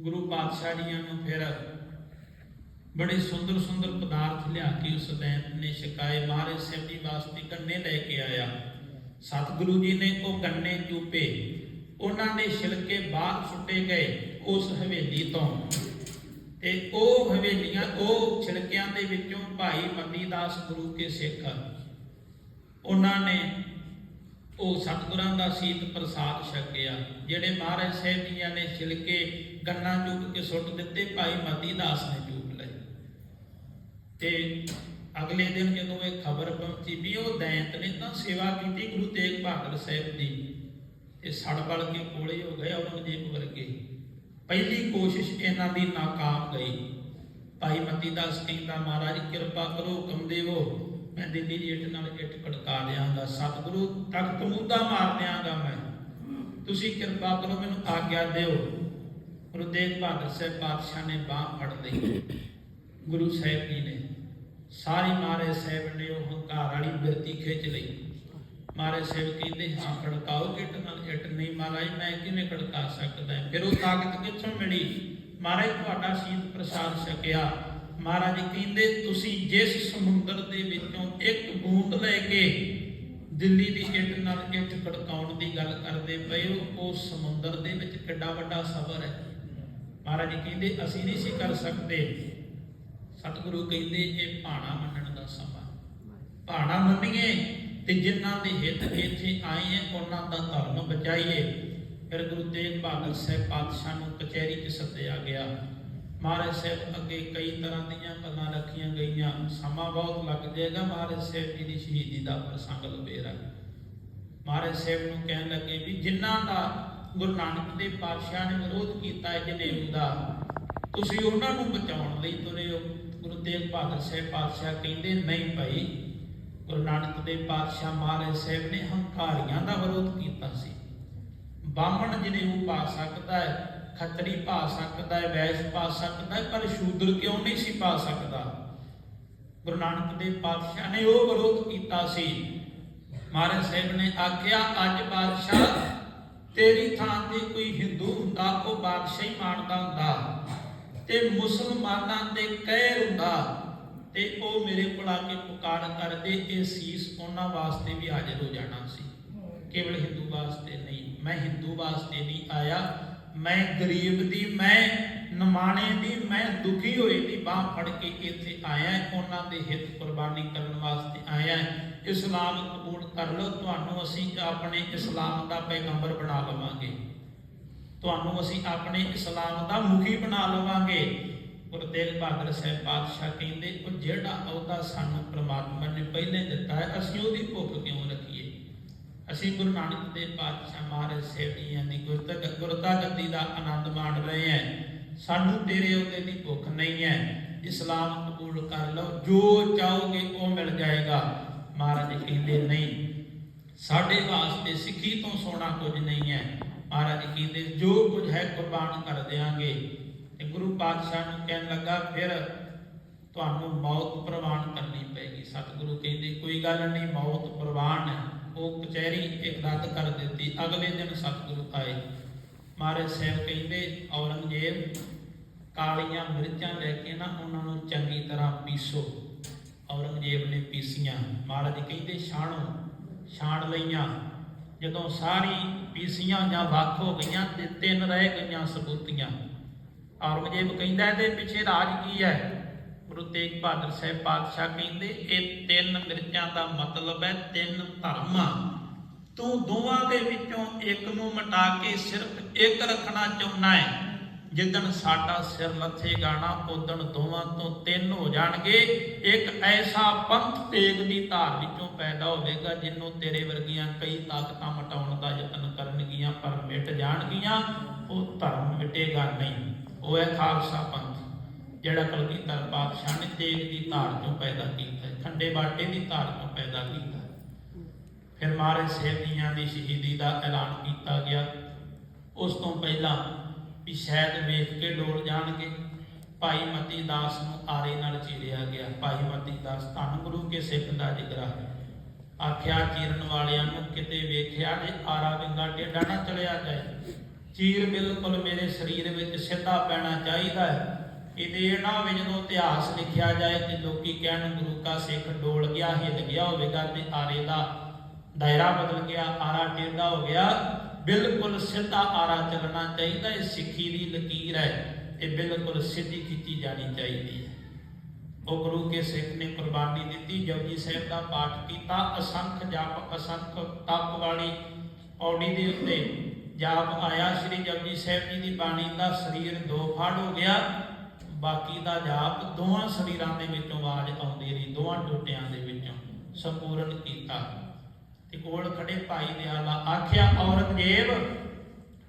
ਗੁਰੂ ਪਾਤਸ਼ਾਹ ਜੀਆਂ ਨੂੰ ਫਿਰ ਬੜੇ ਸੁੰਦਰ ਸੁੰਦਰ ਪਦਾਰਥ ਲਿਆ ਕੇ ਉਸ ਦੈਂਤ ਨੇ ਛਕਾਏ। ਮਹਾਰਾਜ ਸਾਹਿਬ ਜੀ ਵਾਸਤੇ ਕੰਨੇ ਲੈ ਕੇ ਆਇਆ। ਸਤਿਗੁਰੂ ਜੀ ਨੇ ਉਹ ਕੰਨੇ ਚੂਪੇ। ਉਹਨਾਂ ਦੇ ਛਿਲਕੇ ਬਾਹਰ ਸੁੱਟੇ ਗਏ ਉਸ ਹਵੇਲੀ ਤੋਂ। ਤੇ ਉਹ ਹਵੇਲੀਆਂ, ਉਹ ਛਿਲਕਿਆਂ ਦੇ ਵਿੱਚੋਂ ਭਾਈ ਮਤੀ ਦਾਸ ਗੁਰੂ ਕੇ ਸਿੱਖ, ਉਹਨਾਂ ਨੇ ਉਹ ਸਤਿਗੁਰਾਂ ਦਾ ਸੀਤ ਪ੍ਰਸਾਦ ਛਕਿਆ, ਜਿਹੜੇ ਮਹਾਰਾਜ ਸਾਹਿਬ ਜੀਆਂ ਨੇ ਛਿਲਕੇ ਗੰਨਾ ਚੁੱਕ ਕੇ ਸੁੱਟ ਦਿੱਤੇ, ਭਾਈ ਮਤੀ ਦਾਸ ਨੇ ਚੁੱਕ ਲਏ। ਤੇ ਅਗਲੇ ਦਿਨ ਜਦੋਂ ਇਹ ਖਬਰ ਪਹੁੰਚੀ ਵੀ ਉਹ ਦੈਂਤ ਨੇ, ਤਾਂ ਸੇਵਾ ਕੀਤੀ ਗੁਰੂ ਤੇਗ ਬਹਾਦਰ ਸਾਹਿਬ ਦੀ। ਤੇ ਸੜ ਕੇ ਕੋਲੇ ਹੋ ਗਏ ਔਰੰਗਜ਼ੇਬ ਵਰਗੇ। ਪਹਿਲੀ ਕੋਸ਼ਿਸ਼ ਇਹਨਾਂ ਦੀ ਨਾਕਾਮ ਗਈ। ਭਾਈ ਮਤੀ ਦਾਸ ਕਹਿੰਦਾ, ਮਹਾਰਾਜ, ਕਿਰਪਾ ਕਰੋ, ਹੁਕਮ ਦੇਵੋ। ਮੈਂ ਦਿੱਲੀ ਦੀ ਇੱਟ ਨਾਲ ਇੱਟ ਕੜਕਾ ਦਿਆਂਗਾ। ਸਤਿਗੁਰੂ ਤਖਤ ਮੁੱਦਾ ਮਾਰ ਦਿਆਂਗਾ ਮੈਂ। ਤੁਸੀਂ ਕਿਰਪਾ ਕਰੋ, ਮੈਨੂੰ ਆਗਿਆ ਦਿਓ। ਗੁਰੂ ਤੇਗ ਬਹਾਦਰ ਸਾਹਿਬ ਪਾਤਸ਼ਾਹ ਨੇ ਬਾਹ ਫੜ ਲਈ। ਗੁਰੂ ਸਾਹਿਬ ਜੀ ਨੇ ਸਾਰੀ ਮਹਾਰਾਜ ਸਾਹਿਬ ਨੇ ਉਹ ਹੰਕਾਰ ਵਾਲੀ ਬਿਰਤੀ ਖਿੱਚ ਲਈ। ਮਹਾਰਾਜ ਸਾਹਿਬ ਕਹਿੰਦੇ, ਹਾਂ, ਖੜਕਾਓ ਕਿਟ ਨਾਲ, ਇੱਟ ਨਹੀਂ ਮਹਾਰਾਜ, ਮੈਂ ਕਿਵੇਂ ਖੜਕਾ ਸਕਦਾ? ਫਿਰ ਉਹ ਤਾਕਤ ਕਿੱਥੋਂ ਮਿਲੀ? ਮਹਾਰਾਜ ਤੁਹਾਡਾ ਸ਼ੀਤ ਪ੍ਰਸਾਦ ਛਕਿਆ। ਮਹਾਰਾਜ ਕਹਿੰਦੇ, ਤੁਸੀਂ ਜਿਸ ਸਮੁੰਦਰ ਦੇ ਵਿੱਚੋਂ ਇੱਕ ਬੂੰਦ ਲੈ ਕੇ ਦਿੱਲੀ ਦੀ ਇੱਟ ਨਾਲ ਇੱਟ ਖੜਕਾਉਣ ਦੀ ਗੱਲ ਕਰਦੇ ਪਏ ਹੋ, ਉਹ ਸਮੁੰਦਰ ਦੇ ਵਿੱਚ ਕਿੱਡਾ ਵੱਡਾ ਸਬਰ ਹੈ। ਮਹਾਰਾਜ ਜੀ ਕਹਿੰਦੇ, ਅਸੀਂ ਨਹੀਂ ਸੀ ਕਰ ਸਕਦੇ। ਸਤਿਗੁਰੂ ਕਹਿੰਦੇ, ਇਹ ਭਾਣਾ ਮੰਨਣ ਦਾ ਸਮਾਂ। ਭਾਣਾ ਮੰਨੀਏ ਤੇ ਜਿਨ੍ਹਾਂ ਦੇ ਹਿੱਤ ਇੱਥੇ ਆਏ ਹੈ ਉਹਨਾਂ ਦਾ ਧਰਮ ਬਚਾਈਏ। ਫਿਰ ਗੁਰੂ ਤੇਗ ਬਹਾਦਰ ਸਾਹਿਬ ਪਾਤਸ਼ਾਹ ਨੂੰ ਕਚਹਿਰੀ 'ਚ ਸੱਦਿਆ ਗਿਆ। ਮਹਾਰਾਜ ਸਾਹਿਬ ਅੱਗੇ ਕਈ ਤਰ੍ਹਾਂ ਦੀਆਂ ਗੱਲਾਂ ਰੱਖੀਆਂ ਗਈਆਂ। ਸਮਾਂ ਬਹੁਤ ਲੱਗ ਜਾਏਗਾ, ਮਹਾਰਾਜ ਸਾਹਿਬ ਜੀ ਦੀ ਸ਼ਹੀਦੀ ਦਾ ਪ੍ਰਸੰਗ ਲਵੇਰਾ ਮਹਾਰਾਜ ਸਾਹਿਬ ਨੂੰ ਕਹਿਣ ਲੱਗੇ ਵੀ ਜਿਨ੍ਹਾਂ ਦਾ ਗੁਰੂ ਨਾਨਕ ਦੇ ਪਾਤਸ਼ਾਹ ਨੇ ਵਿਰੋਧ ਕੀਤਾ ਜਨੇਊ ਦਾ। ਤੁਸੀਂ ਉਹਨਾਂ ਨੂੰ ਬਚਾਉਣ ਲਈ ਤੁਰੇ ਹੋ ਗੁਰੂ ਤੇਗ ਬਹਾਦਰ ਸਾਹਿਬ ਪਾਤਸ਼ਾਹ ਕਹਿੰਦੇ, ਨਹੀਂ ਭਾਈ, ਗੁਰੂ ਨਾਨਕ ਦੇਵ ਪਾਤਸ਼ਾਹ ਮਹਾਰਾਜ ਸਾਹਿਬ ਨੇ ਹੰਕਾਰੀਆਂ ਦਾ ਵਿਰੋਧ ਕੀਤਾ ਸੀ। ਬਾਹਮਣ ਜਨੇਊ ਪਾ ਸਕਦਾ ਹੈ, ਖੱਤਰੀ ਪਾ ਸਕਦਾ ਹੈ, ਵੈਸ਼ ਪਾ ਸਕਦਾ ਹੈ, ਪਰ ਸ਼ੂਦਰ ਕਿਉਂ ਨਹੀਂ ਸੀ ਪਾ ਸਕਦਾ? ਗੁਰੂ ਨਾਨਕ ਦੇ ਪਾਤਸ਼ਾਹ ਨੇ ਉਹ ਵਿਰੋਧ ਕੀਤਾ ਸੀ। ਮਹਾਰਾਜ ਸਾਹਿਬ ਨੇ ਆਖਿਆ, ਅੱਜ ਬਾਦਸ਼ਾਹ ਤੇਰੀ ਥਾਂ ਤੇ ਕੋਈ ਹਿੰਦੂ ਹੁੰਦਾ, ਉਹ ਬਾਦਸ਼ਾਹੀ ਮਾਣਦਾ ਹੁੰਦਾ। ਤੇ ਮੁਸਲਮਾਨਾਂ ਦੇ ਕਹਿਰ ਹੁੰਦਾ। ਤੇ ਉਹ ਮੇਰੇ ਕੋਲ ਆ ਕੇ ਪੁਕਾਰ ਕਰਦੇ ਇਹ ਸੀਸ ਉਹਨਾਂ ਵਾਸਤੇ ਵੀ ਹਾਜ਼ਰ ਹੋ ਜਾਣਾ ਸੀ। ਕੇਵਲ ਹਿੰਦੂ ਵਾਸਤੇ ਨਹੀਂ, ਮੈਂ ਹਿੰਦੂ ਵਾਸਤੇ ਨਹੀਂ ਆਇਆ। ਮੈਂ ਗਰੀਬ ਦੀ, ਮੈਂ ਨਮਾਣੇ ਦੀ, ਮੈਂ ਦੁਖੀ ਹੋਏ ਦੀ ਬਾਹ ਫੜ ਕੇ ਇੱਥੇ ਆਇਆ। ਉਹਨਾਂ ਦੇ ਹਿੱਤ ਕੁਰਬਾਨੀ ਕਰਨ ਵਾਸਤੇ ਆਇਆ। ਇਸਲਾਮ ਕਬੂਲ ਕਰ ਲਓ। ਤੁਹਾਨੂੰ ਅਸੀਂ ਆਪਣੇ ਇਸਲਾਮ ਦਾ ਪੈਗੰਬਰ ਬਣਾ ਲਵਾਂਗੇ। ਤੁਹਾਨੂੰ ਅਸੀਂ ਆਪਣੇ ਇਸਲਾਮ ਦਾ ਮੁਖੀ ਬਣਾ ਲਵਾਂਗੇ। ਗੁਰੂ ਤੇਗ ਬਹਾਦਰ ਸਾਹਿਬ ਪਾਤਸ਼ਾਹ ਕਹਿੰਦੇ, ਉਹ ਜਿਹੜਾ ਅਹੁਦਾ ਸਾਨੂੰ ਪ੍ਰਮਾਤਮਾ ਨੇ ਪਹਿਲੇ ਦਿੱਤਾ ਹੈ, ਅਸੀਂ ਉਹਦੀ ਭੁੱਖ ਕਿਉਂ ਰੱਖੀਏ? ਅਸੀਂ ਗੁਰੂ ਨਾਨਕ ਦੇਵ ਪਾਤਸ਼ਾਹ ਮਹਾਰਾਜ ਸਾਹਿਬ ਜੀਆਂ ਦੀ ਗੁਰਤਾ ਗੁਰਤਾ ਗੱਦੀ ਦਾ ਆਨੰਦ ਮਾਣ ਰਹੇ ਹਾਂ। ਸਾਨੂੰ ਤੇਰੇ ਉਹਦੇ ਦੀ ਭੁੱਖ ਨਹੀਂ ਹੈ। ਇਸਲਾਮ ਕਬੂਲ ਕਰ ਲਓ। ਜੋ ਚਾਹੋਗੇ ਉਹ ਮਿਲ ਜਾਏਗਾ। ਮਹਾਰਾਜ ਕਹਿੰਦੇ, ਨਹੀਂ, ਸਾਡੇ ਵਾਸਤੇ ਸਿੱਖੀ ਤੋਂ ਸੋਨਾ ਕੁਝ ਨਹੀਂ ਹੈ। ਮਹਾਰਾਜ ਕਹਿੰਦੇ, ਜੋ ਕੁਝ ਹੈ ਕੁਰਬਾਨ ਕਰ ਦੇਾਂਗੇ ਤੇ ਗੁਰੂ ਪਾਤਸ਼ਾਹ ਨੂੰ ਕਹਿਣ ਲੱਗਾ, ਫਿਰ ਤੁਹਾਨੂੰ ਮੌਤ ਪ੍ਰਵਾਨ ਕਰਨੀ ਪੈਗੀ ਸਤਿਗੁਰੂ ਕਹਿੰਦੇ, ਕੋਈ ਗੱਲ ਨਹੀਂ, ਮੌਤ ਪ੍ਰਵਾਨ ਉਹ ਕਚਹਿਰੀ ਇੱਕ ਰੱਦ ਕਰ ਦਿੱਤੀ। ਅਗਲੇ ਦਿਨ ਸਤਿਗੁਰੂ ਆਏ। ਮਹਾਰਾਜ ਸਾਹਿਬ ਕਹਿੰਦੇ, ਔਰੰਗਜ਼ੇਬ ਕਾਲੀਆਂ ਮਿਰਚਾਂ ਲੈ ਕੇ ਨਾ ਉਹਨਾਂ ਨੂੰ ਚੰਗੀ ਤਰ੍ਹਾਂ ਪੀਸੋ। ਔਰੰਗਜ਼ੇਬ ਨੇ ਪੀਸੀਆਂ ਮਹਾਰਾਜ ਕਹਿੰਦੇ, ਛਾਣੋ, ਛਾਣ ਲਈਆਂ। ਜਦੋਂ ਸਾਰੀ ਪੀਸੀਆਂ ਜਾਂ ਵੱਖ ਹੋ ਗਈਆਂ ਤੇ ਤਿੰਨ ਰਹਿ ਗਈਆਂ ਸਬੂਤੀਆਂ। ਔਰੰਗਜ਼ੇਬ ਕਹਿੰਦਾ, ਇਹਦੇ ਪਿੱਛੇ ਰਾਜ ਕੀ ਹੈ? ਗੁਰੂ ਤੇਗ ਬਹਾਦਰ ਸਾਹਿਬ ਪਾਤਸ਼ਾਹ ਕਹਿੰਦੇ, ਇਹ ਤਿੰਨ ਮਿਰਚਾਂ ਦਾ ਮਤਲਬ ਹੈ ਤਿੰਨ ਧਰਮ। ਤੂੰ ਦੋਵਾਂ ਦੇ ਵਿੱਚੋਂ ਇੱਕ ਨੂੰ ਮਿਟਾ ਕੇ ਸਿਰਫ ਇੱਕ ਰੱਖਣਾ ਚਾਹੁੰਦਾ ਹੈ। ਜਿੱਦਣ ਸਾਡਾ ਸਿਰ ਲੱਥੇਗਾ ਨਾ ਉਦਣ ਦੋਵਾਂ ਤੋਂ ਤਿੰਨ ਹੋ ਜਾਣਗੇ। ਇੱਕ ਐਸਾ ਪੰਥ ਤੇਗ ਦੀ ਧਾਰ ਵਿੱਚੋਂ ਪੈਦਾ ਹੋਵੇਗਾ, ਜਿਹਨੂੰ ਤੇਰੇ ਵਰਗੀਆਂ ਕਈ ਤਾਕਤਾਂ ਮਟਾਉਣ ਦਾ ਯਤਨ ਕਰਨਗੀਆਂ, ਪਰ ਮਿਟ ਜਾਣਗੀਆਂ, ਉਹ ਧਰਮ ਮਿਟੇਗਾ ਨਹੀਂ। ਉਹ ਹੈ ਖਾਲਸਾ ਪੰਥ, ਜਿਹੜਾ ਕਲਗੀਧਰ ਪਾਤਸ਼ਾਹ ਨੇ ਤੇਗ ਦੀ ਧਾਰ ਤੋਂ ਪੈਦਾ ਕੀਤਾ ਖੰਡੇ ਬਾਟੇ ਦੀ ਧਾਰ ਤੋਂ ਪੈਦਾ ਕੀਤਾ ਫਿਰ ਮਹਾਰਾਜ ਸਾਹਿਬ ਜੀਆਂ ਦੀ ਸ਼ਹੀਦੀ ਦਾ ਐਲਾਨ ਕੀਤਾ ਗਿਆ। ਉਸ ਤੋਂ ਪਹਿਲਾਂ ਵੀ ਸ਼ਾਇਦ ਵੇਖ ਕੇ ਡੋਲ ਜਾਣਗੇ। ਭਾਈ ਮਤੀ ਦਾਸ ਨੂੰ ਆਰੇ ਨਾਲ ਚੀਰਿਆ ਗਿਆ। ਭਾਈ ਮਤੀ ਦਾਸ, ਧੰਨ ਗੁਰੂ ਕੇ ਸਿੱਖ ਦਾ ਜਿਗਰਾ। ਆਖਿਆ, ਚੀਰਨ ਵਾਲਿਆਂ ਨੂੰ ਕਿਤੇ ਵੇਖਿਆ ਨੇ ਆਰਾ ਵਿੰਗਾ ਟੇਡਾ ਨਾ ਚਲਿਆ ਜਾਏ। ਚੀਰ ਬਿਲਕੁਲ ਮੇਰੇ ਸਰੀਰ ਵਿੱਚ ਸਿੱਧਾ ਪੈਣਾ ਚਾਹੀਦਾ ਹੈ। ਇਹਦੇ ਇਹ ਨਾ ਹੋਵੇ ਜਦੋਂ ਇਤਿਹਾਸ ਲਿਖਿਆ ਜਾਏ ਤੇ ਲੋਕੀ ਕਹਿਣ, ਗੁਰੂ ਕਾ ਸਿੱਖ ਡੋਲ ਗਿਆ, ਹਿੱਲ ਗਿਆ ਹੋਵੇਗਾ ਤੇ ਆਰੇ ਦਾ ਦਾਇਰਾ ਬਦਲ ਗਿਆ, ਆਰਾ ਟੇਢਾ ਹੋ ਗਿਆ। ਬਿਲਕੁਲ ਸਿੱਧਾ ਆਰਾ ਚੱਲਣਾ ਚਾਹੀਦਾ ਇਹ ਸਿੱਖੀ ਦੀ ਲਕੀਰ ਹੈ ਇਹ ਬਿਲਕੁਲ ਸਿੱਧੀ ਕੀਤੀ ਜਾਣੀ ਚਾਹੀਦੀ ਹੈ। ਉਹ ਗੁਰੂ ਕੇ ਸਿੱਖ ਨੇ ਕੁਰਬਾਨੀ ਦਿੱਤੀ, ਜਪਜੀ ਸਾਹਿਬ ਦਾ ਪਾਠ ਕੀਤਾ, ਅਸੰਖ ਜਪ, ਅਸੰਖ ਤਪ ਵਾਲੀ ਔੜੀ ਦੇ ਉੱਤੇ ਜਾਪ ਆਇਆ, ਸ੍ਰੀ ਜਪਜੀ ਸਾਹਿਬ ਜੀ ਦੀ ਬਾਣੀ ਦਾ ਸਰੀਰ ਦੋ ਫਾੜ ਹੋ ਗਿਆ, ਬਾਕੀ ਦਾ ਜਾਪ ਦੋਵਾਂ ਸਰੀਰਾਂ ਦੇ ਵਿੱਚੋਂ ਆਵਾਜ਼ ਆਉਂਦੀ ਰਹੀ, ਦੋਵਾਂ ਟੋਟਿਆਂ ਦੇ ਵਿੱਚੋਂ ਸੰਪੂਰਨ ਕੀਤਾ। ਤੇ ਕੋਲ ਖੜੇ ਭਾਈ ਦਿਆਲਾ ਆਖਿਆ ਔਰੰਗਜ਼ੇਬ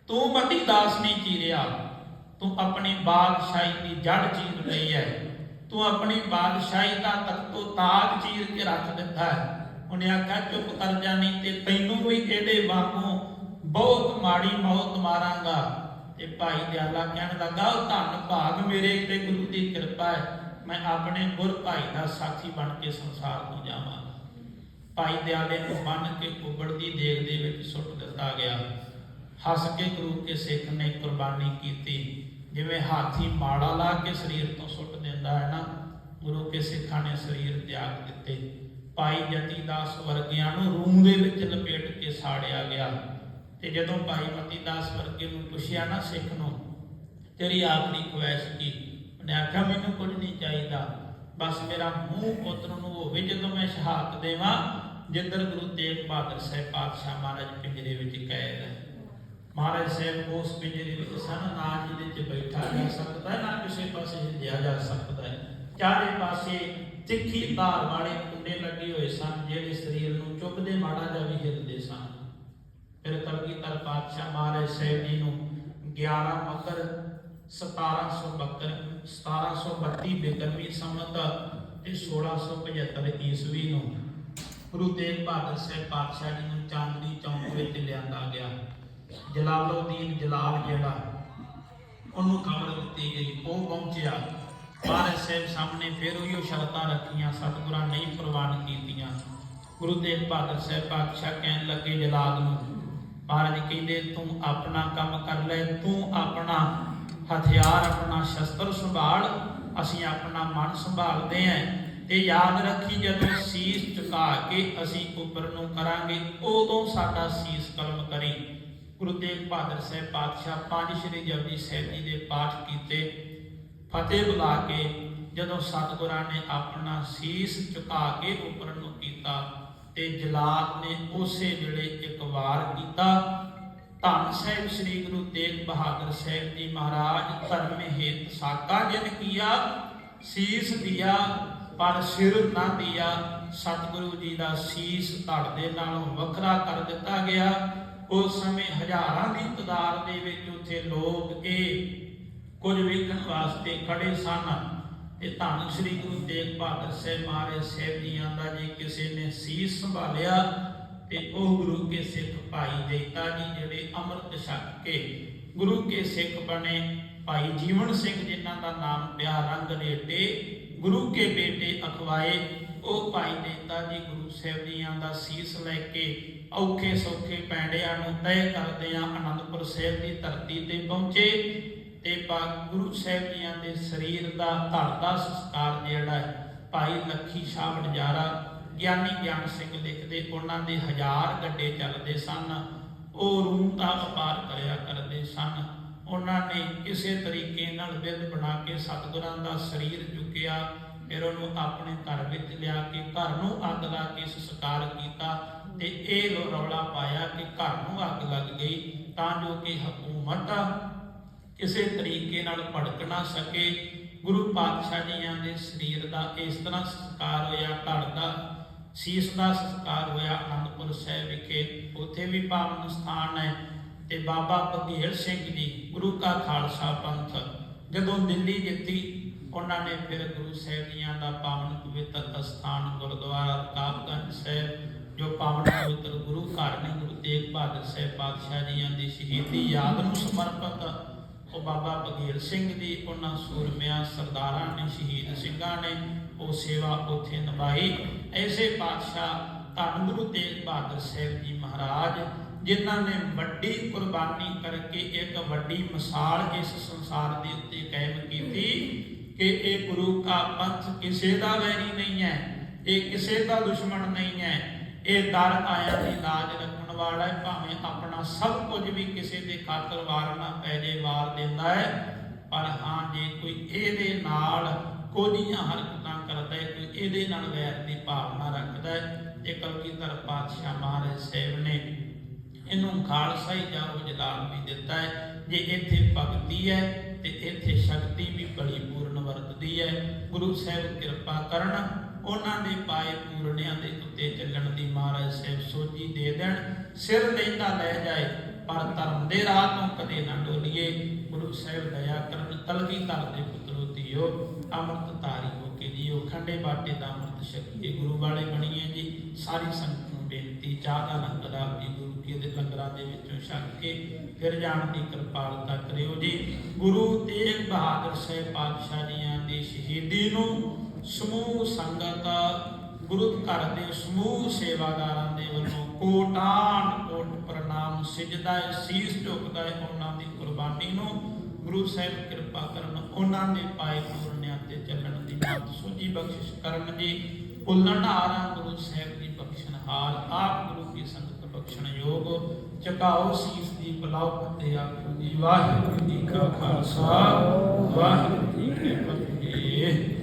ਤੂੰ ਮਤੀ ਦਾਸ ਨਹੀਂ ਚੀਰਿਆ। ਤੂੰ ਆਪਣੀ ਬਾਦਸ਼ਾਹੀ ਦੀ ਜੜ ਚੀਰ ਲਈ ਹੈ ਤੂੰ ਆਪਣੀ ਬਾਦਸ਼ਾਹੀ ਦਾ ਤਖਤੋ ਤਾਜ ਚੀਰ ਕੇ ਰੱਖ ਦਿੱਤਾ ਹੈ ਉਹਨੇ ਆਖਿਆ, ਚੁੱਪ ਕਰ ਜਾਣੀ ਤੇ ਤੈਨੂੰ ਵੀ ਇਹਦੇ ਵਾਂਗੂ ਬਹੁਤ ਮਾੜੀ ਮੌਤ ਮਾਰਾਂਗਾ। ਤੇ ਭਾਈ ਦਿਆਲਾ ਕਹਿਣ ਲੱਗਾ, ਉਹ ਧੰਨ ਭਾਗ ਮੇਰੇ ਤੇ ਗੁਰੂ ਦੀ ਕਿਰਪਾ ਹੈ ਮੈਂ ਆਪਣੇ ਗੁਰ ਭਾਈ ਦਾ ਸਾਥੀ ਬਣ ਕੇ ਸੰਸਾਰ ਤੋਂ ਜਾਵਾਂ ਭਾਈ ਦਿਆਲੇ ਨੂੰ ਬੰਨ ਕੇ ਉਬੜਦੀ ਦੇਗ ਦੇ ਵਿੱਚ ਸੁੱਟ ਦਿੱਤਾ ਗਿਆ। ਹੱਸ ਕੇ ਗੁਰੂ ਕੇ ਸਿੱਖ ਨੇ ਕੁਰਬਾਨੀ ਕੀਤੀ। ਜਿਵੇਂ ਹਾਥੀ ਮਾੜਾ ਲਾ ਕੇ ਸਰੀਰ ਤੋਂ ਸੁੱਟ ਦਿੰਦਾ ਹੈ ਨਾ, ਗੁਰੂ ਕੇ ਸਿੱਖਾਂ ਨੇ ਸਰੀਰ ਤਿਆਗ ਦਿੱਤੇ। ਭਾਈ ਜਤੀ ਦਾਸ ਵਰਗਿਆਂ ਨੂੰ ਰੂਮ ਦੇ ਵਿੱਚ ਲਪੇਟ ਕੇ ਸਾੜਿਆ ਗਿਆ। ਤੇ ਜਦੋਂ ਭਾਈ ਮਤੀ ਦਾਸ ਵਰਗੇ ਨੂੰ ਪੁੱਛਿਆ ਨਾ ਸਿੱਖ ਨੂੰ, ਤੇਰੀ ਆਖਰੀ ਖੁਆਇਸ਼ ਕੀ? ਉਹਨੇ ਆਖਿਆ, ਮੈਨੂੰ ਕੁਝ ਨਹੀਂ ਚਾਹੀਦਾ। ਬਸ ਮੇਰਾ ਮੂੰਹ ਪੁੱਤਰ ਨੂੰ ਹੋਵੇ ਜਦੋਂ ਮੈਂ ਸ਼ਹਾਦਤ ਦੇਵਾਂ ਜਿੱਧਰ ਗੁਰੂ ਤੇਗ ਬਹਾਦਰ ਸਾਹਿਬ ਪਾਤਸ਼ਾਹ ਮਹਾਰਾਜ ਪਿੰਜਰੇ ਵਿੱਚ ਕੈਦ ਹੈ। ਮਹਾਰਾਜ ਸਾਹਿਬ ਉਸ ਪਿੰਜਰੇ ਵਿੱਚ ਸਨ ਨਾ ਜਿਹਦੇ 'ਚ ਬੈਠਾ ਜਾ ਸਕਦਾ ਹੈ, ਨਾ ਕਿਸੇ ਪਾਸੇ ਹਿੱਲਿਆ ਜਾ ਸਕਦਾ ਹੈ। ਚਾਰੇ ਪਾਸੇ ਤਿੱਖੀ ਧਾਰ ਵਾਲੇ ਕੁੰਡੇ ਲੱਗੇ ਹੋਏ ਸਨ ਜਿਹੜੇ ਸਰੀਰ ਨੂੰ ਚੁੱਭਦੇ ਮਾੜਾ ਜਿਹਾ ਵੀ ਹਿੱਲਦੇ ਸਨ। ਫਿਰ ਕਲਗੀਧਰ ਪਾਤਸ਼ਾਹ ਮਹਾਰਾਜ ਸਾਹਿਬ ਜੀ ਨੂੰ 11 ਮਕਰ 1772 1732 ਬਿਕਰਮੀ ਸੰਮਤ ਤੇ 1675 ਈਸਵੀ ਨੂੰ ਗੁਰੂ ਤੇਗ ਬਹਾਦਰ ਸਾਹਿਬ ਪਾਤਸ਼ਾਹ ਜੀ ਨੂੰ ਚਾਂਦਨੀ ਚੌਂਕ ਵਿੱਚ ਲਿਆਂਦਾ ਗਿਆ। ਜਲਾਲਉਦੀਨ ਜਲਾਲ ਜਿਹੜਾ, ਉਹਨੂੰ ਖਬਰ ਦਿੱਤੀ ਗਈ, ਉਹ ਪਹੁੰਚਿਆ। ਮਹਾਰਾਜ ਸਾਹਿਬ ਸਾਹਮਣੇ ਫਿਰ ਉਹੀ ਸ਼ਰਤਾਂ ਰੱਖੀਆਂ, ਸਤਿਗੁਰਾਂ ਨਹੀਂ ਪ੍ਰਵਾਨ ਕੀਤੀਆਂ। ਗੁਰੂ ਤੇਗ ਬਹਾਦਰ ਸਾਹਿਬ ਪਾਤਸ਼ਾਹ ਕਹਿਣ ਲੱਗੇ ਜਲਾਲ ਨੂੰ, ਮਹਾਰਾਜ ਕਹਿੰਦੇ, ਤੂੰ ਆਪਣਾ ਕੰਮ ਕਰ ਲੈ, ਤੂੰ ਆਪਣਾ ਹਥਿਆਰ, ਆਪਣਾ ਸ਼ਸਤਰ ਸੰਭਾਲ, ਅਸੀਂ ਆਪਣਾ ਮਨ ਸੰਭਾਲਦੇ ਆਂ। ਤੇ ਯਾਦ ਰੱਖੀ ਜਦੋਂ ਸੀਸ ਝੁਕਾ ਕੇ ਅਸੀਂ ਉੱਪਰ ਨੂੰ ਕਰਾਂਗੇ, ਉਦੋਂ ਸਾਡਾ ਸੀਸ ਕਲਮ ਕਰੀ। ਗੁਰੂ ਤੇਗ ਬਹਾਦਰ ਸਾਹਿਬ ਪਾਤਸ਼ਾਹ ਪੰਜ ਸ਼੍ਰੀ ਜਪਜੀ ਸਾਹਿਬ ਜੀ ਦੇ ਪਾਠ ਕੀਤੇ। ਫਤਿਹ ਬੁਲਾ ਕੇ ਜਦੋਂ ਸਤਿਗੁਰਾਂ ਨੇ ਆਪਣਾ ਸੀਸ ਝੁਕਾ ਕੇ ਉੱਪਰ ਨੂੰ ਕੀਤਾ ਤੇ ਜਲਾਦ ਨੇ ਉਸੇ ਵੇਲੇ ਇੱਕ ਵਾਰ ਕੀਤਾ। ਧੰਨ ਸਾਹਿਬ ਸ੍ਰੀ ਗੁਰੂ ਤੇਗ ਬਹਾਦਰ ਸਾਹਿਬ ਜੀ ਮਹਾਰਾਜ, ਧਰਮ ਹੇਤ ਸਾਕਾ ਜਨ ਕੀਆ, ਸੀਸ ਦਿਆ ਪਰ ਸਿਰ ਨਾ ਦਿਆ ਸਤਿਗੁਰੂ ਜੀ ਦਾ ਸੀਸ ਧੜ ਦੇ ਨਾਲੋਂ ਵੱਖਰਾ ਕਰ ਦਿੱਤਾ ਗਿਆ। ਉਸ ਸਮੇਂ ਹਜ਼ਾਰਾਂ ਦੀ ਤਾਦਾਦ ਦੇ ਵਿੱਚ ਉੱਥੇ ਲੋਕ ਇਹ ਕੁਝ ਵੇਖਣ ਵਾਸਤੇ ਖੜੇ ਸਨ। ਤੇ ਧੰਨ ਸ੍ਰੀ ਗੁਰੂ ਤੇਗ ਬਹਾਦਰ ਸਾਹਿਬ ਮਹਾਰਾਜ ਸਾਹਿਬ ਜੀਆਂ ਦਾ ਜੇ ਕਿਸੇ ਨੇ ਸੀਸ ਸੰਭਾਲਿਆ, ਤੇ ਉਹ ਗੁਰੂ ਕੇ ਸਿੱਖ ਭਾਈ ਜੈਤਾ ਜੀ ਜਿਹੜੇ ਅੰਮ੍ਰਿਤ ਛਕ ਕੇ ਗੁਰੂ ਕੇ ਸਿੱਖ ਬਣੇ। ਭਾਈ ਜੀਵਨ ਸਿੰਘ ਜਿਨ੍ਹਾਂ ਦਾ ਨਾਮ ਪਿਆ ਰੰਗ ਰੇਟੇ ਗੁਰੂ ਕੇ ਬੇਟੇ ਅਖਵਾਏ। ਉਹ ਭਾਈ ਨੇਤਾ ਜੀ ਗੁਰੂ ਸਾਹਿਬ ਜੀਆਂ ਦਾ ਸੀਸ ਲੈ ਕੇ ਔਖੇ ਸੌਖੇ ਪੈਂਡਿਆਂ ਨੂੰ ਤੈਅ ਕਰਦਿਆਂ ਅਨੰਦਪੁਰ ਸਾਹਿਬ ਦੀ ਧਰਤੀ ਤੇ ਪਹੁੰਚੇ ਤੇ ਗੁਰੂ ਸਾਹਿਬ ਜੀਆਂ ਦੇ ਸਰੀਰ ਦਾ ਧੜ ਦਾ ਸੰਸਕਾਰ ਜਿਹੜਾ ਹੈ, ਭਾਈ ਲੱਖੀ ਸ਼ਾਹ ਵਣਜਾਰਾ ਗਿਆਨੀ ਗਿਆਨ ਸਿੰਘ ਲਿਖਦੇ ਉਹਨਾਂ ਦੇ ਹਜ਼ਾਰ ਗੱਡੇ ਚੱਲਦੇ ਸਨ। ਉਹ ਰੂਹ ਦਾ ਵਪਾਰ ਕਰਿਆ ਕਰਦੇ ਸਨ। ਉਹਨਾਂ ਨੇ ਕਿਸੇ ਤਰੀਕੇ ਨਾਲ ਬਿੱਲ ਬਣਾ ਕੇ ਸਤਿਗੁਰਾਂ ਦਾ ਸਰੀਰ ਚੁੱਕਿਆ, ਫਿਰ ਉਹਨੂੰ ਆਪਣੇ ਘਰ ਵਿੱਚ ਲਿਆ ਕੇ ਘਰ ਨੂੰ ਅੱਗ ਲਾ ਕੇ ਸੰਸਕਾਰ ਕੀਤਾ ਤੇ ਇਹ ਰੌਲਾ ਪਾਇਆ ਕਿ ਘਰ ਨੂੰ ਅੱਗ ਲੱਗ ਗਈ। ਤਾਂ ਜੋ ਕਿ ਹਕੂਮਤ ਕਿਸੇ ਤਰੀਕੇ ਨਾਲ ਭੜਕ ਨਾ ਸਕੇ। ਗੁਰੂ ਪਾਤਸ਼ਾਹ ਜੀਆਂ ਦੇ ਸਰੀਰ ਦਾ ਇਸ ਤਰ੍ਹਾਂ ਸੰਸਕਾਰ ਹੋਇਆ, ਘਰ ਦਾ ਸੀਸ ਦਾ ਸੰਸਕਾਰ ਹੋਇਆ, ਅਨੰਦਪੁਰ ਸਾਹਿਬ ਵਿਖੇ। ਉੱਥੇ ਵੀ ਪਾਵਨ ਸਥਾਨ ਹੈ। ਤੇ ਬਾਬਾ ਬਘੇਲ ਸਿੰਘ ਜੀ ਗੁਰੂ ਕਾ ਖਾਲਸਾ ਪੰਥ ਜਦੋਂ ਦਿੱਲੀ ਜਿੱਤੀ, ਉਹਨਾਂ ਨੇ ਫਿਰ ਗੁਰੂ ਸਾਹਿਬ ਜੀਆਂ ਦਾ ਪਾਵਨ ਪਵਿੱਤਰ ਅਸਥਾਨ ਗੁਰਦੁਆਰਾ ਕਾਬਗੰਜ ਸਾਹਿਬ, ਜੋ ਪਾਵਨ ਪਵਿੱਤਰ ਗੁਰੂ ਘਰ ਨੇ, ਗੁਰੂ ਤੇਗ ਬਹਾਦਰ ਸਾਹਿਬ ਪਾਤਸ਼ਾਹ ਜੀਆਂ ਦੀ ਸ਼ਹੀਦੀ ਯਾਦ ਨੂੰ ਸਮਰਪਿਤ, ਉਹ ਬਾਬਾ ਬਗੀਰ ਸਿੰਘ ਜੀ, ਉਹਨਾਂ ਸੂਰਮਿਆਂ ਸਰਦਾਰਾਂ ਨੇ, ਸ਼ਹੀਦ ਸਿੰਘਾਂ ਨੇ, ਉਹ ਸੇਵਾ ਉੱਥੇ ਨਿਭਾਈ। ਐਸੇ ਪਾਤਸ਼ਾਹ ਧੰਨ ਗੁਰੂ ਤੇਗ ਬਹਾਦਰ ਸਾਹਿਬ ਜੀ ਮਹਾਰਾਜ ਜਿਨ੍ਹਾਂ ਨੇ ਵੱਡੀ ਕੁਰਬਾਨੀ ਕਰਕੇ ਇੱਕ ਵੱਡੀ ਮਿਸਾਲ ਇਸ ਸੰਸਾਰ ਦੇ ਉੱਤੇ ਕਾਇਮ ਕੀਤੀ ਕਿ ਇਹ ਗੁਰੂ ਕਾ ਪੰਥ ਕਿਸੇ ਦਾ ਵੈਰੀ ਨਹੀਂ ਹੈ, ਇਹ ਕਿਸੇ ਦਾ ਦੁਸ਼ਮਣ ਨਹੀਂ ਹੈ, ਇਹ ਦਰ ਆਇਆਂ ਦੀ ਲਾਜ ਰੱਖਣ ਵਾਲਾ ਹੈ, ਭਾਵੇਂ ਆਪਣਾ ਸਭ ਕੁਝ ਵੀ ਕਿਸੇ ਦੇ ਖਾਤਰ ਵਾਰਨਾ ਪੈ ਜੇ, ਵਾਰ ਦਿੰਦਾ ਹੈ, ਪਰ ਹਾਂ, ਜੇ ਕੋਈ ਇਹਦੇ ਨਾਲ ਕੋਝੀਆਂ ਹਰਕਤਾਂ ਕਰਦਾ ਹੈ, ਕੋਈ ਇਹਦੇ ਨਾਲ ਵੈਰ ਦੀ ਭਾਵਨਾ ਰੱਖਦਾ ਹੈ, ਇਹ ਕਲਗੀਧਰ ਪਾਤਸ਼ਾਹ ਮਹਾਰਾਜ ਸਾਹਿਬ ਨੇ ਇਹਨੂੰ ਖਾਲਸਾ ਹੀ ਜਾਓ ਜਲਾਲ ਵੀ ਦਿੱਤਾ ਹੈ। ਜੇ ਇੱਥੇ ਭਗਤੀ ਹੈ, ਤੇ ਇੱਥੇ ਸ਼ਕਤੀ ਵੀ ਬੜੀ ਪੂਰਨ ਵਰਤਦੀ ਹੈ। ਗੁਰੂ ਸਾਹਿਬ ਕਿਰਪਾ ਕਰਨ, ਉਹਨਾਂ ਦੇ ਪਾਏ ਪੂਰਨਿਆਂ ਦੇ ਉੱਤੇ ਚੱਲਣ ਦੀ ਮਹਾਰਾਜ ਸਾਹਿਬ ਸੋਝੀ ਦੇ ਦੇਣ। ਸਿਰ ਲੈਂਦਾ ਲੈ ਜਾਏ, ਪਰ ਧਰਮ ਦੇ ਰਾਹ ਤੋਂ ਕਦੇ ਨਾ ਡੋਲੀਏ। ਗੁਰੂ ਸਾਹਿਬ ਦਇਆ ਕਰਨ ਤਲਗੀ ਧਰ ਦੇ ਪੁੱਤਰੋ ਧੀਓ ਅੰਮ੍ਰਿਤ ਧਾਰੀ ਹੋ ਬਾਟੇ ਦਾ ਅੰਮ੍ਰਿਤ ਛਕੀਏ, ਗੁਰੂ ਵਾਲੇ ਬਣੀਏ ਜੀ, ਸਾਰੀ ਸੰਗਤ ਨੂੰ ਬੇਨਤੀ, ਚਾਹ ਦਾ ਲੰਗਰ ਆਪ ਗੁਰੂ ਕੀ ਦੇ ਲੰਗਰਾਂ ਦੇ ਵਿੱਚੋਂ ਛਕ ਕੇ ਫਿਰ ਜਾਣ ਦੀ ਕਿਰਪਾਲਤਾ ਕਰਿਓ ਜੀ। ਗੁਰੂ ਤੇਗ ਬਹਾਦਰ ਸਾਹਿਬ ਪਾਤਸ਼ਾਹ ਜੀਆਂ ਦੀ ਸ਼ਹੀਦੀ ਨੂੰ ਸਮੂਹ ਸੰਗਤ, ਗੁਰੂ ਘਰ ਦੇ ਸਮੂਹ ਸੇਵਾਦਾਰਾਂ ਦੇ ਵੱਲੋਂ ਕੋਟਾਨ ਕੋਟ ਪ੍ਰਣਾਮ ਸਿਜਦਾ ਸੀਸ ਝੁਕਦਾ ਹੈ ਉਹਨਾਂ ਦੀ ਕੁਰਬਾਨੀ ਨੂੰ ਗੁਰੂ ਸਾਹਿਬ ਕਿਰਪਾ ਕਰਨ ਉਹਨਾਂ ਦੇ ਪਾਏ ਪੂਰਨਿਆਂ ਤੇ ਚੱਲਣ ਦੀ ਮਤ ਸੋਝੀ ਬਖਸ਼ਿਸ਼ ਕਰਨ ਜੀ ਉਲਣਹਾਰਾ ਗੁਰੂ ਸਾਹਿਬ ਦੀ ਬਖਸ਼ਣ ਆਪ ਗੁਰੂ ਕੀ ਸੰਗਤ ਬਖਸ਼ਣ ਯੋਗ। ਚਕਾਓ ਸੀਸ ਦੀ ਬਲਾਉ ਫਤਿਹ ਆਖੋ ਜੀ, ਵਾਹਿਗੁਰੂ ਜੀ ਕਾ ਖਾਲਸਾ, ਵਾਹਿਗੁਰੂ ਜੀ ਕੀ ਫਤਿਹ।